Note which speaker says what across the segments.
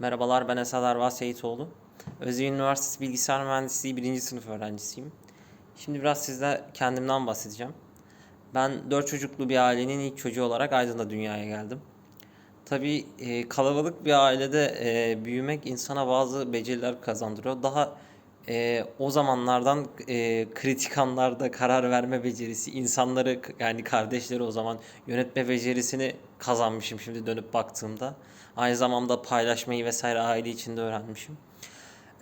Speaker 1: Merhabalar ben Esad Arvas Seyitoğlu. Özyeğin Üniversitesi Bilgisayar Mühendisliği 1. sınıf öğrencisiyim. Şimdi biraz size kendimden bahsedeceğim. Ben dört çocuklu bir ailenin ilk çocuğu olarak Aydın'da dünyaya geldim. Tabii e, kalabalık bir ailede e, büyümek insana bazı beceriler kazandırıyor. Daha e, o zamanlardan e, kritik anlarda karar verme becerisi, insanları yani kardeşleri o zaman yönetme becerisini kazanmışım şimdi dönüp baktığımda. Aynı zamanda paylaşmayı vesaire aile içinde öğrenmişim.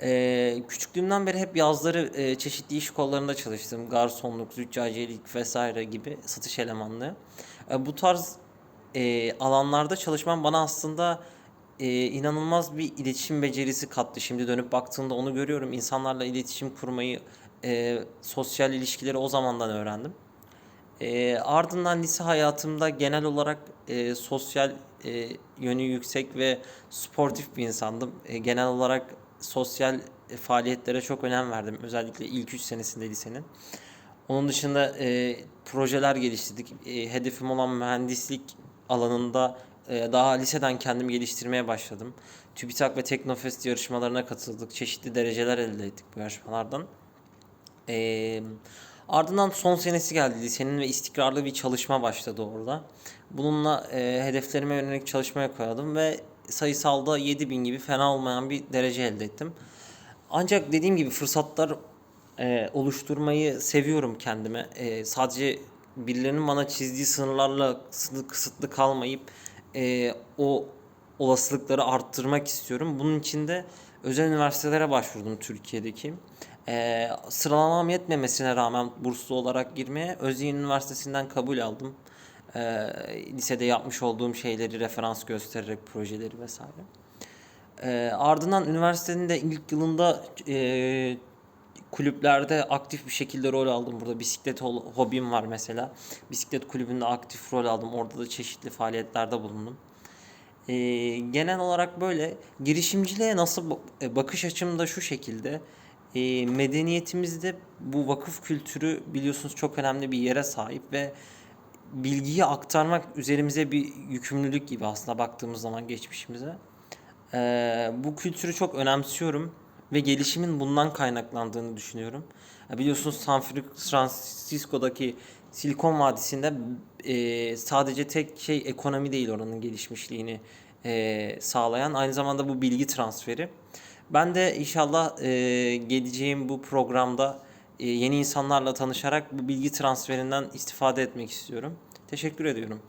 Speaker 1: E, küçüklüğümden beri hep yazları e, çeşitli iş kollarında çalıştım. Garsonluk, züccaciyelik vesaire gibi satış elemanlığı. E, bu tarz e, alanlarda çalışmam bana aslında e, inanılmaz bir iletişim becerisi kattı. Şimdi dönüp baktığımda onu görüyorum. İnsanlarla iletişim kurmayı, e, sosyal ilişkileri o zamandan öğrendim. E, ardından lise hayatımda genel olarak e, sosyal e, yönü yüksek ve sportif bir insandım. E, genel olarak sosyal e, faaliyetlere çok önem verdim. Özellikle ilk 3 senesinde lisenin. Onun dışında e, projeler geliştirdik. E, hedefim olan mühendislik alanında daha liseden kendimi geliştirmeye başladım. TÜBİTAK ve Teknofest yarışmalarına katıldık. Çeşitli dereceler elde ettik bu yarışmalardan. E, ardından son senesi geldi lisenin ve istikrarlı bir çalışma başladı orada. Bununla e, hedeflerime yönelik çalışmaya koyalım ve sayısalda 7000 gibi fena olmayan bir derece elde ettim. Ancak dediğim gibi fırsatlar e, oluşturmayı seviyorum kendime. E, sadece birilerinin bana çizdiği sınırlarla kısıtlı kalmayıp e, o olasılıkları arttırmak istiyorum. Bunun için de özel üniversitelere başvurdum Türkiye'deki. E, sıralamam yetmemesine rağmen burslu olarak girmeye Özyeğin Üniversitesi'nden kabul aldım. E, lisede yapmış olduğum şeyleri referans göstererek projeleri vesaire. E, ardından üniversitenin de ilk yılında e, kulüplerde aktif bir şekilde rol aldım. Burada bisiklet hobim var mesela. Bisiklet kulübünde aktif rol aldım. Orada da çeşitli faaliyetlerde bulundum. Ee, genel olarak böyle girişimciliğe nasıl e, bakış açım da şu şekilde. Ee, medeniyetimizde bu vakıf kültürü biliyorsunuz çok önemli bir yere sahip ve bilgiyi aktarmak üzerimize bir yükümlülük gibi aslında baktığımız zaman geçmişimize. Ee, bu kültürü çok önemsiyorum ve gelişimin bundan kaynaklandığını düşünüyorum. Biliyorsunuz San Francisco'daki Silikon Vadisi'nde e, sadece tek şey ekonomi değil oranın gelişmişliğini e, sağlayan aynı zamanda bu bilgi transferi. Ben de inşallah e, geleceğim bu programda e, yeni insanlarla tanışarak bu bilgi transferinden istifade etmek istiyorum. Teşekkür ediyorum.